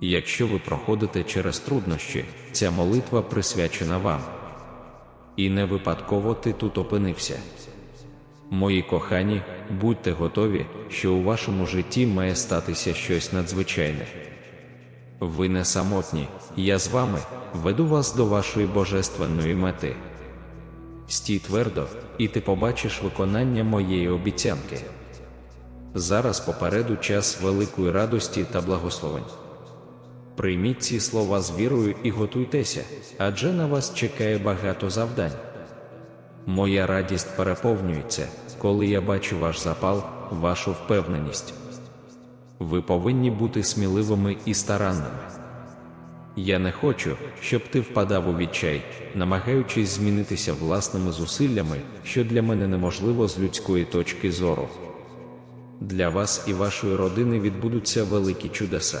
Якщо ви проходите через труднощі, ця молитва присвячена вам. І не випадково ти тут опинився. Мої кохані, будьте готові, що у вашому житті має статися щось надзвичайне. Ви не самотні, я з вами веду вас до вашої божественної мети. Стій твердо, і ти побачиш виконання моєї обіцянки. Зараз попереду час великої радості та благословень. Прийміть ці слова з вірою і готуйтеся, адже на вас чекає багато завдань. Моя радість переповнюється, коли я бачу ваш запал, вашу впевненість. Ви повинні бути сміливими і старанними. Я не хочу, щоб ти впадав у відчай, намагаючись змінитися власними зусиллями, що для мене неможливо з людської точки зору. Для вас і вашої родини відбудуться великі чудеса.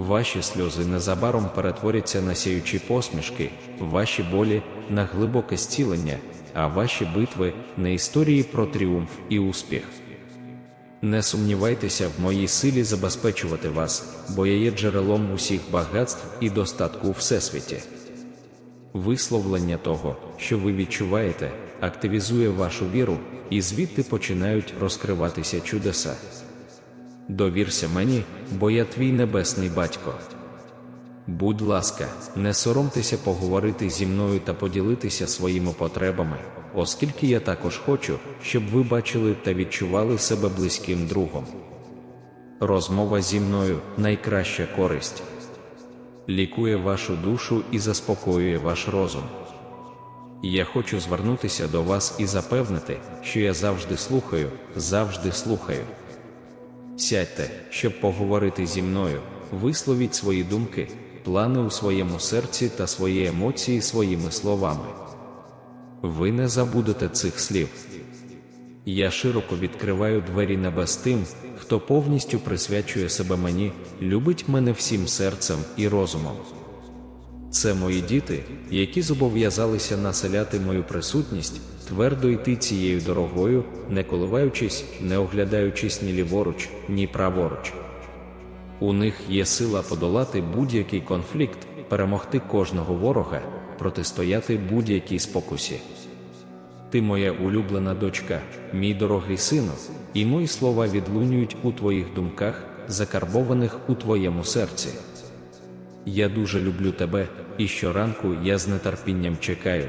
Ваші сльози незабаром перетворяться на сяючі посмішки, ваші болі на глибоке зцілення, а ваші битви на історії про тріумф і успіх. Не сумнівайтеся в моїй силі забезпечувати вас, бо я є джерелом усіх багатств і достатку у всесвіті. Висловлення того, що ви відчуваєте, активізує вашу віру, і звідти починають розкриватися чудеса. Довірся мені, бо я твій небесний батько. Будь ласка, не соромтеся поговорити зі мною та поділитися своїми потребами, оскільки я також хочу, щоб ви бачили та відчували себе близьким другом. Розмова зі мною найкраща користь, лікує вашу душу і заспокоює ваш розум. Я хочу звернутися до вас і запевнити, що я завжди слухаю, завжди слухаю. Сядьте, щоб поговорити зі мною, висловіть свої думки, плани у своєму серці та свої емоції своїми словами. Ви не забудете цих слів. Я широко відкриваю двері небес тим, хто повністю присвячує себе мені, любить мене всім серцем і розумом. Це мої діти, які зобов'язалися населяти мою присутність, твердо йти цією дорогою, не коливаючись, не оглядаючись ні ліворуч, ні праворуч. У них є сила подолати будь-який конфлікт, перемогти кожного ворога, протистояти будь-якій спокусі. Ти моя улюблена дочка, мій дорогий сину, і мої слова відлунюють у твоїх думках, закарбованих у твоєму серці. Я дуже люблю тебе, і щоранку я з нетерпінням чекаю,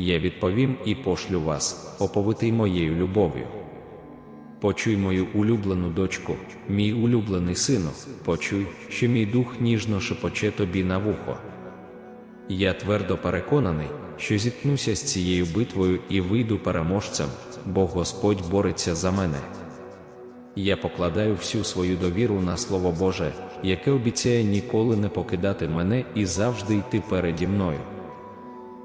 я відповім і пошлю вас, оповитий моєю любов'ю. Почуй мою улюблену дочку, мій улюблений сину, почуй, що мій дух ніжно шепоче тобі на вухо. Я твердо переконаний, що зіткнуся з цією битвою і вийду переможцем, бо Господь бореться за мене. Я покладаю всю свою довіру на Слово Боже, яке обіцяє ніколи не покидати мене і завжди йти переді мною.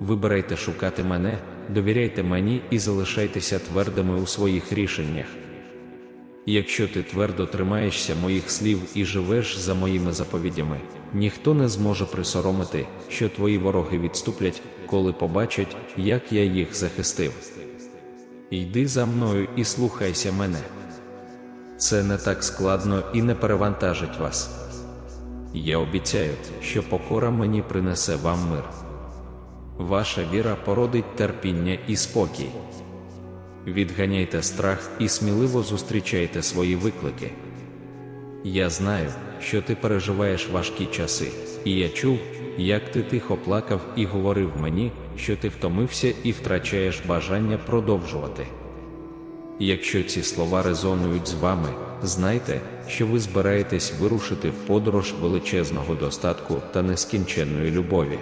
Вибирайте шукати мене, довіряйте мені і залишайтеся твердими у своїх рішеннях. Якщо ти твердо тримаєшся моїх слів і живеш за моїми заповідями, ніхто не зможе присоромити, що твої вороги відступлять, коли побачать, як я їх захистив. Йди за мною і слухайся мене. Це не так складно і не перевантажить вас. Я обіцяю, що покора мені принесе вам мир. Ваша віра породить терпіння і спокій. Відганяйте страх і сміливо зустрічайте свої виклики. Я знаю, що ти переживаєш важкі часи, і я чув, як ти тихо плакав і говорив мені, що ти втомився і втрачаєш бажання продовжувати. Якщо ці слова резонують з вами, знайте, що ви збираєтесь вирушити в подорож величезного достатку та нескінченної любові.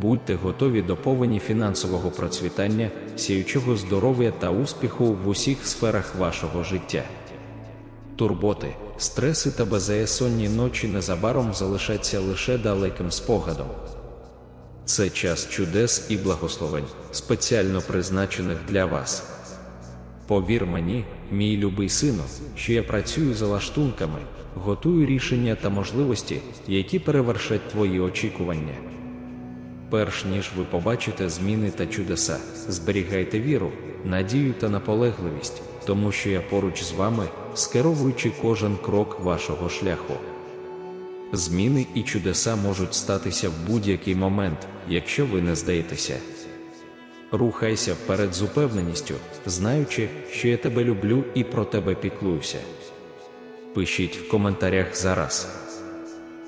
Будьте готові до повені фінансового процвітання, сіючого здоров'я та успіху в усіх сферах вашого життя. Турботи, стреси та беззаєсонні ночі незабаром залишаться лише далеким спогадом. Це час чудес і благословень, спеціально призначених для вас. Повір мені, мій любий сину, що я працюю за лаштунками, готую рішення та можливості, які перевершать твої очікування. Перш ніж ви побачите зміни та чудеса, зберігайте віру, надію та наполегливість, тому що я поруч з вами, скеровуючи кожен крок вашого шляху. Зміни і чудеса можуть статися в будь-який момент, якщо ви не здаєтеся. Рухайся вперед з упевненістю, знаючи, що я тебе люблю і про тебе піклуюся. Пишіть в коментарях зараз.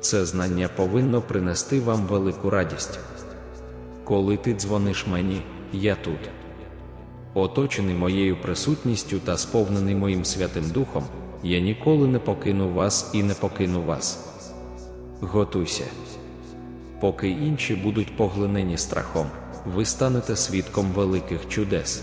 Це знання повинно принести вам велику радість. Коли ти дзвониш мені, я тут. Оточений моєю присутністю та сповнений моїм Святим Духом, я ніколи не покину вас і не покину вас. Готуйся. Поки інші будуть поглинені страхом, ви станете свідком великих чудес.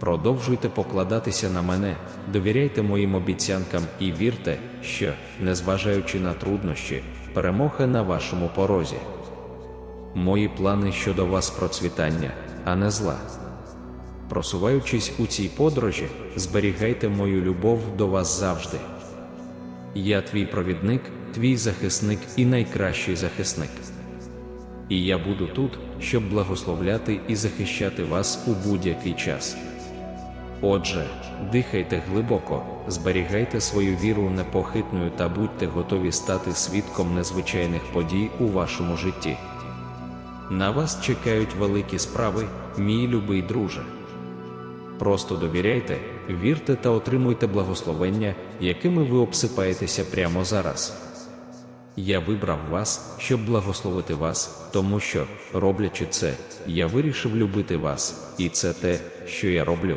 Продовжуйте покладатися на мене, довіряйте моїм обіцянкам і вірте, що, незважаючи на труднощі, перемога на вашому порозі. Мої плани щодо вас процвітання, а не зла. Просуваючись у цій подорожі, зберігайте мою любов до вас завжди. Я твій провідник, твій захисник і найкращий захисник. І я буду тут, щоб благословляти і захищати вас у будь-який час. Отже, дихайте глибоко, зберігайте свою віру непохитною та будьте готові стати свідком незвичайних подій у вашому житті. На вас чекають великі справи, мій любий друже. Просто довіряйте, вірте та отримуйте благословення, якими ви обсипаєтеся прямо зараз. Я вибрав вас, щоб благословити вас, тому що, роблячи це, я вирішив любити вас, і це те, що я роблю.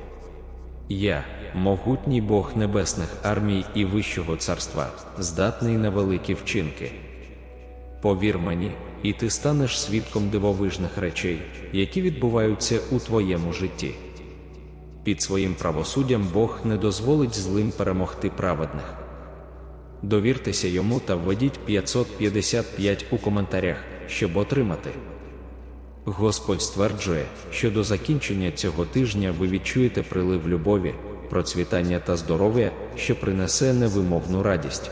Я, могутній Бог небесних армій і Вищого царства, здатний на великі вчинки. Повір мені, і ти станеш свідком дивовижних речей, які відбуваються у твоєму житті. Під своїм правосуддям Бог не дозволить злим перемогти праведних. Довіртеся йому та введіть 555 у коментарях, щоб отримати. Господь стверджує, що до закінчення цього тижня ви відчуєте прилив любові, процвітання та здоров'я, що принесе невимовну радість.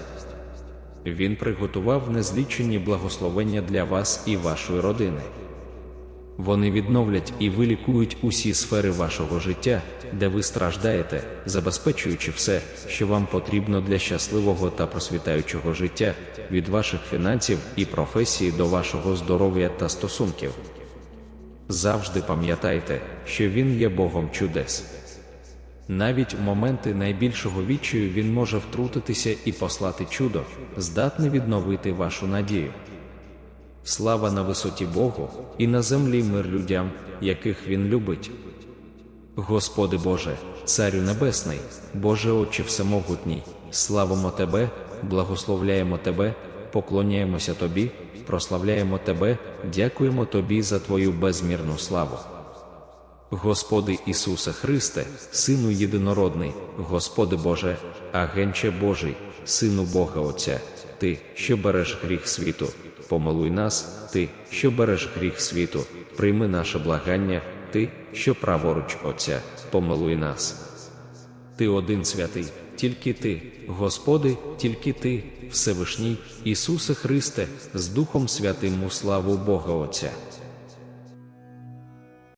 Він приготував незлічені благословення для вас і вашої родини. Вони відновлять і вилікують усі сфери вашого життя, де ви страждаєте, забезпечуючи все, що вам потрібно для щасливого та просвітаючого життя, від ваших фінансів і професії до вашого здоров'я та стосунків. Завжди пам'ятайте, що Він є Богом чудес. Навіть в моменти найбільшого відчаю Він може втрутитися і послати чудо, здатне відновити вашу надію. Слава на висоті Богу і на землі мир людям, яких Він любить. Господи Боже, Царю Небесний, Боже Отче Всемогутній, славимо Тебе, благословляємо Тебе, поклоняємося Тобі, прославляємо Тебе, дякуємо Тобі за Твою безмірну славу. Господи Ісусе Христе, Сину Єдинородний, Господи Боже, Агенче Божий, Сину Бога Отця, Ти, що береш гріх світу, помилуй нас, Ти, що береш гріх світу, прийми наше благання, Ти, що праворуч Отця, помилуй нас. Ти один святий, тільки Ти, Господи, тільки Ти, Всевишній, Ісусе Христе, з Духом Святим у славу Бога Отця.